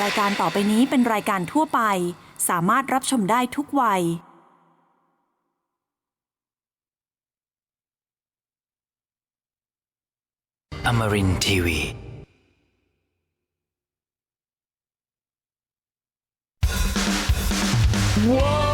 รายการต่อไปนี้เป็นรายการทั่วไป สามารถรับชมได้ทุกวัย Amarin Tiwi. ก้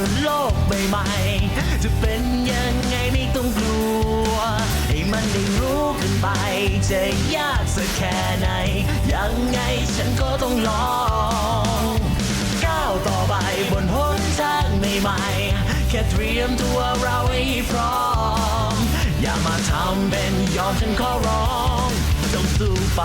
นโลกใหม่ๆจะเป็นยังไงไม่ต้องกลัว ให้มันได้รู้กันไป จะยากสักแค่ไหน ยังไงฉันก็ต้องลอง ก้าวต่อไปบนหนทางใหม่ๆแค่เตรียมตัวเราให้พร้อม อย่ามาทำเป็นยอมฉันขอร้อง ต้องสู้ไป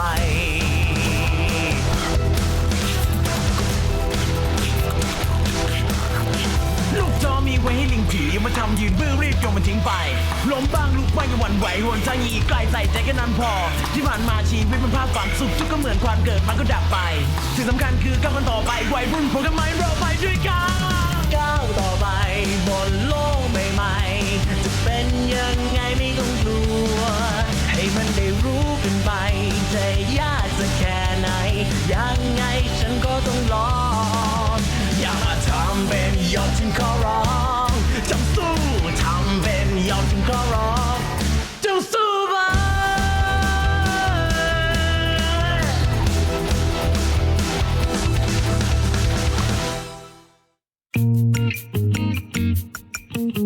ไว้ให้ลิงผีมาทำยืนบื้อรีบโยนมันทิ้งไปล้มบ้างลุกบ้างอย่าหวั่นไหวหวนทางอีกไกลใส่ใจแค่นั้นพอ ที่ผ่านมาชีวิตมันภาพฝันสุขทุกข์ก็เหมือนความเกิดมันก็ดับไปสิ่งสำคัญคือก้าวกันต่อไปวัยรุ่นผมกับไม้เราไปด้วยกันก้าว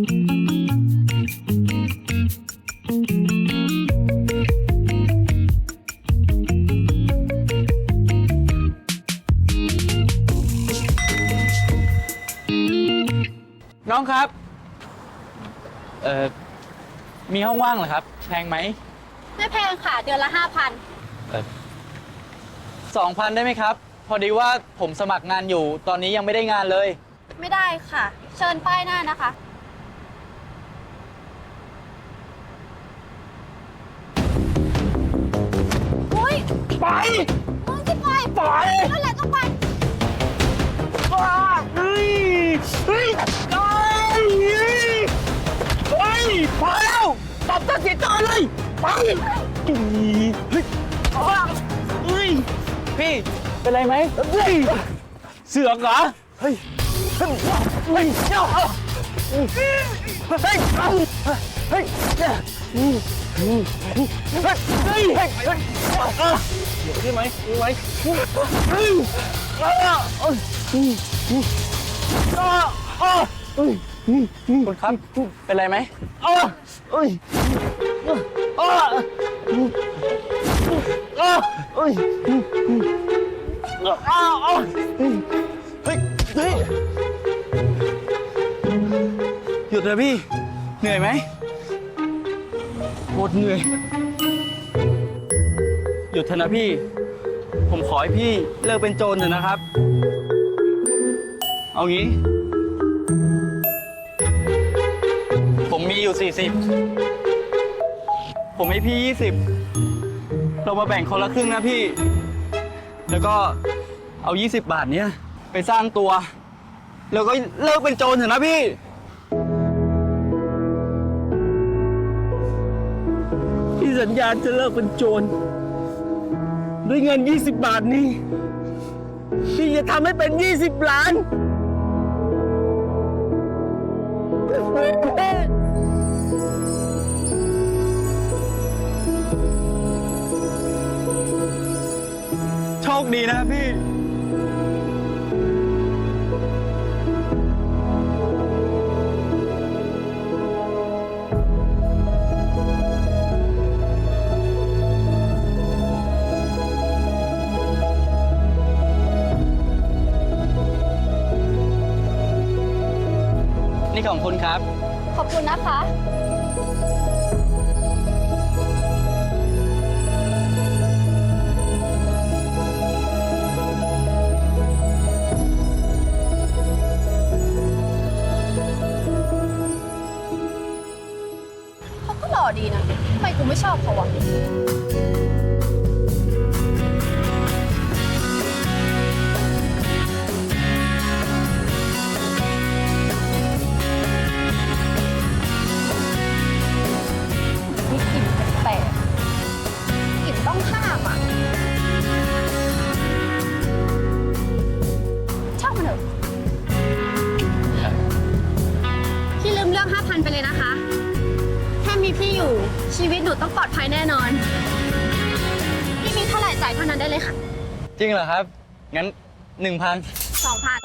น้องครับ เอ่อ มีห้องว่างเหรอครับ แพงไหม ไม่แพงค่ะ เดือนละห้าพันสองพันได้ไหมครับ พอดีว่าผมสมัครงานอยู่ ตอนนี้ยังไม่ได้งานเลย ไม่ได้ค่ะ เชิญป้ายหน้านะคะ ไปมึงที่ไปไปนั่นแหละต้องไปว้าเฮ้ยเฮ้ยเฮ้ยเฮ้ยพอแล้วตบตาเสียจอเลยไปจุ๊ยเฮ้ยเฮ้ยพี่เป็นไรไหมเฮ้ยเสือกเหรอเฮ้ยเฮ้ยเฮ้ยเจ้าเฮ้ยเฮ้ย เฮ้ยเฮ้ยเฮ้ยเฮ้ยเฮ้ยเฮ้ยอะเดี๋ยวได้ไหมได้ไหมเฮ้ยอะเอ้ยอะอะเฮ้ยคุณครับ เป็นไรไหมอะเอ้ยอะอะเอ้ยอะอะเฮ้ยเฮ้ยหยุดเลยพี่ เหนื่อยไหม โคตรเหนื่อย หยุดเถอะนะพี่ ผมขอให้พี่เลิกเป็นโจรเถอะนะครับ เอางี้ ผมมีอยู่ 40 ผมให้พี่ 20 เรามาแบ่งคนละครึ่งนะพี่ แล้วก็เอา 20 บาทเนี้ยไปสร้างตัว แล้วก็เลิกเป็นโจรเถอะนะพี่พี่ สัญญาจะเลิกเป็นโจร ด้วยเงิน 20 บาทนี้ พี่จะทำให้เป็น 20 ล้าน โชคดีนะพี่ นี่ของคุณครับ ขอบคุณนะคะ เขาก็หล่อดีนะ ทำไมกูไม่ชอบเขาวะ แน่นอน พี่มีเท่าไหร่จ่ายเท่านั้นได้เลยค่ะจริงเหรอครับ งั้นหนึ่งพันสองพัน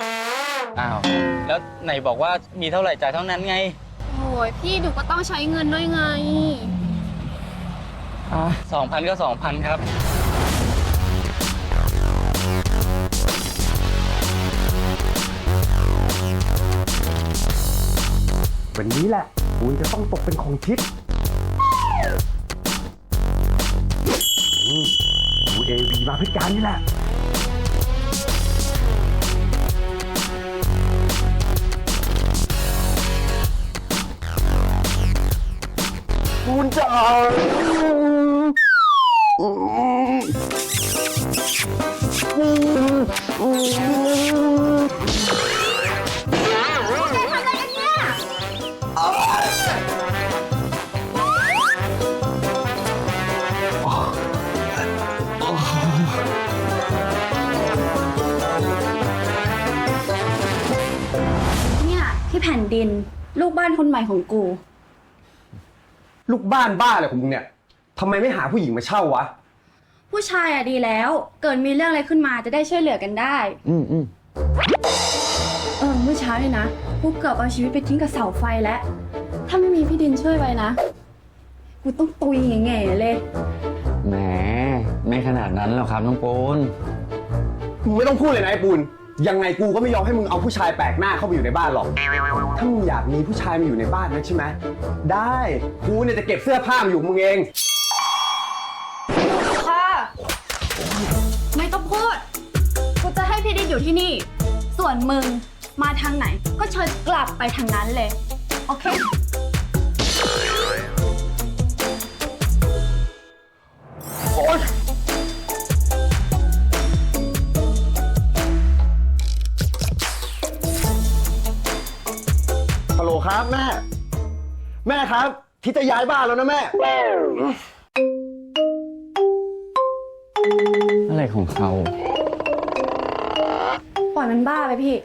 อ้าว แล้วไหนบอกว่ามีเท่าไหร่จ่ายเท่านั้นไงโอ้ยพี่หนูก็ต้องใช้เงินด้วยไงสองพันก็สองพันครับ วันนี้แหละปูนจะต้องตกเป็นของทิศอื พิการนี่แหละ คุณจ๋าเนี่ย กบ้านคนใหม่ของกู ลูกบ้านบ้าอะไรของมึงเนี่ยทำไมไม่หาผู้หญิงมาเช่าวะ ผู้ชายอะดีแล้ว เกิดมีเรื่องอะไรขึ้นมาจะได้ช่วยเหลือกันได้ อืมอืมเออเมื่อเช้าเนี่ยนะกูเกือบเอาชีวิตไปทิ้งกับเสาไฟแล้ว ถ้าไม่มีพี่ดินช่วยไว้นะ กูต้องตุยแง่ๆเลย แหมไม่ขนาดนั้นหรอกครับน้องปูน มึงไม่ต้องพูดเลยนะไอ้ปูน ยังไงกูก็ไม่ยอมให้มึงเอาผู้ชายแปลกหน้าเข้ามาอยู่ในบ้านหรอก ถ้ามึงอยากมีผู้ชายมาอยู่ในบ้านนะใช่ไหม ได้ กูเนี่ยจะเก็บเสื้อผ้ามาอยู่มึงเอง ค่ะ ไม่ต้องพูด กูจะให้พี่ดิอยู่ที่นี่ ส่วนมึงมาทางไหน ก็เชิญกลับไปทางนั้นเลย โอเค ครับแม่ แม่ครับที่จะย้ายบ้านแล้วนะแม่ อะไรของเขา ปล่อยมันบ้าไปพี่